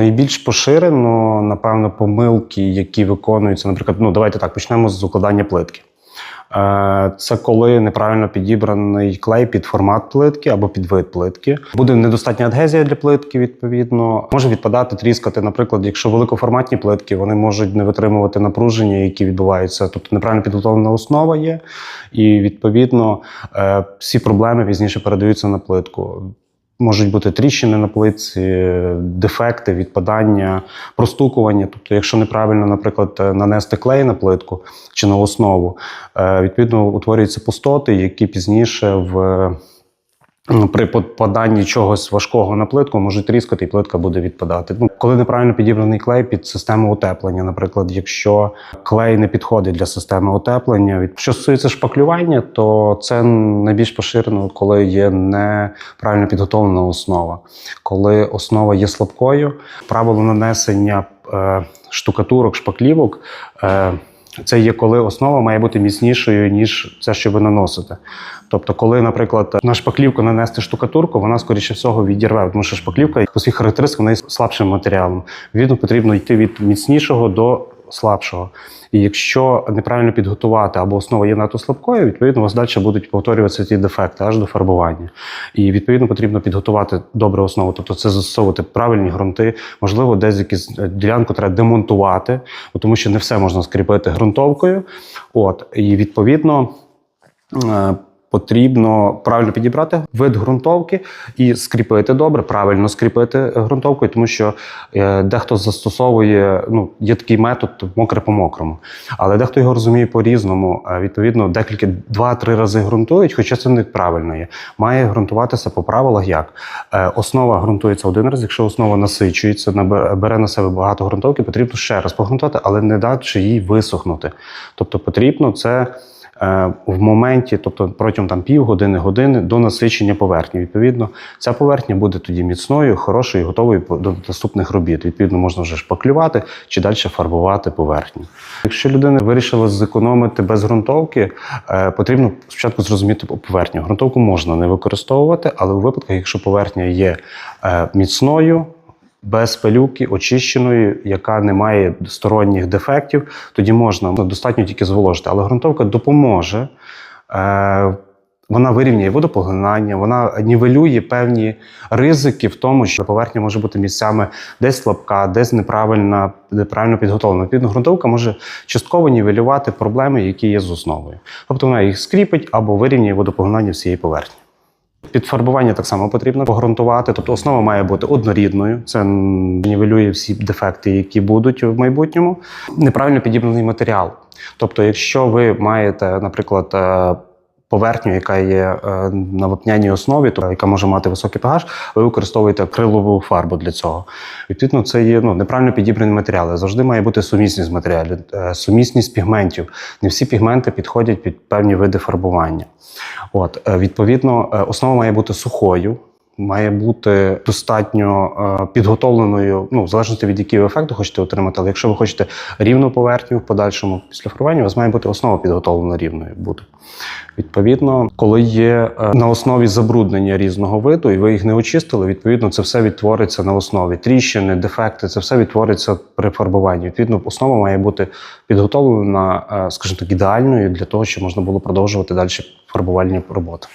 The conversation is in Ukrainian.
найбільш поширено, напевно, помилки, які виконуються, наприклад, ну давайте так почнемо з укладання плитки. Е, Це коли неправильно підібраний клей під формат плитки або під вид плитки. Буде недостатня адгезія для плитки, відповідно. Може відпадати, тріскати. Наприклад, якщо великоформатні плитки, вони можуть не витримувати напруження, які відбуваються. Тобто неправильно підготовлена основа є, і відповідно е, всі проблеми пізніше передаються на плитку. Можуть бути тріщини на плитці, дефекти, відпадання, простукування. Тобто, якщо неправильно, наприклад, е, нанести клей на плитку чи на основу, е, відповідно утворюються пустоти, які пізніше в при попаданні чогось важкого на плитку можуть тріскати, і плитка буде відпадати. Ну, коли неправильно підібраний клей під систему утеплення, наприклад, якщо клей не підходить для системи утеплення, від що стосується шпаклювання, то це найбільш поширено, коли є неправильно підготовлена основа. Коли основа є слабкою, правило нанесення е, штукатурок, шпаклівок. Це є коли основа має бути міцнішою, ніж це, що ви наносите. Тобто, коли, наприклад, на шпаклівку нанести штукатурку, вона скоріше всього відірве, тому що шпаклівка по своїх характеристиках вона є слабшим матеріалом. Відповідно, потрібно йти від міцнішого до слабшого. І якщо неправильно підготувати або основа є надто слабкою, відповідно у вас далі будуть повторюватися ті дефекти аж до фарбування. І відповідно потрібно підготувати добру основу, тобто це застосовувати правильні ґрунти. Можливо, десь якусь е, ділянку треба демонтувати, тому що не все можна скріпити ґрунтовкою. От і відповідно. Потрібно правильно підібрати вид ґрунтовки і скріпити добре, правильно скріпити ґрунтовкою, тому що е, дехто застосовує, ну є такий метод мокре по мокрому, але дехто його розуміє по-різному. Відповідно, декілька два-три рази ґрунтують, хоча це неправильно є. Має ґрунтуватися по правилах як Е, основа ґрунтується один раз. Якщо основа насичується, набе- бере на себе багато ґрунтовки, потрібно ще раз погрунтувати, але не дати їй висохнути. Тобто потрібно це. Е, В моменті, тобто протягом там півгодини, години до насичення поверхні. Відповідно, ця поверхня буде тоді міцною, хорошою, готовою до наступних робіт. Відповідно, можна вже шпаклювати чи далі фарбувати поверхню. Якщо людина вирішила зекономити без ґрунтовки, е, потрібно спочатку зрозуміти поверхню. Ґрунтовку можна не використовувати, але у випадках, якщо поверхня є е, міцною, без пилюки, очищеною, яка не має сторонніх дефектів, тоді можна ну, достатньо тільки зволожити. Але ґрунтовка допоможе. Е, вона вирівнює водопоглинання, вона нівелює певні ризики в тому, що поверхня може бути місцями десь слабка, десь неправильна, неправильно підготовлена. Відповідно, ґрунтовка може частково нівелювати проблеми, які є з основою. Тобто вона їх скріпить або вирівнює водопоглинання всієї поверхні. Підфарбування так само потрібно погрунтувати. Тобто основа має бути однорідною. Це нівелює всі дефекти, які будуть в майбутньому. Неправильно підібраний матеріал. Тобто, якщо ви маєте, наприклад, е, поверхню, яка є е, на вапняній основі, то яка може мати високий pH, ви використовуєте акрилову фарбу для цього. Відповідно, це є ну, неправильно підібрані матеріали. Завжди має бути сумісність матеріалів, е, сумісність пігментів. Не всі пігменти підходять під певні види фарбування. От, е, відповідно, основа має бути сухою. Має бути достатньо е, підготовленою, ну, в залежності від якого ефекту хочете отримати. Але якщо ви хочете рівну поверхню в подальшому після фарбування, у вас має бути основа підготовлена рівною бути. Відповідно, коли є е, на основі забруднення різного виду, і ви їх не очистили, відповідно, це все відтвориться на основі. Тріщини, дефекти, це все відтвориться при фарбуванні. Відповідно, основа має бути підготовлена, е, скажімо так, ідеальною для того, щоб можна було продовжувати далі фарбувальні роботи.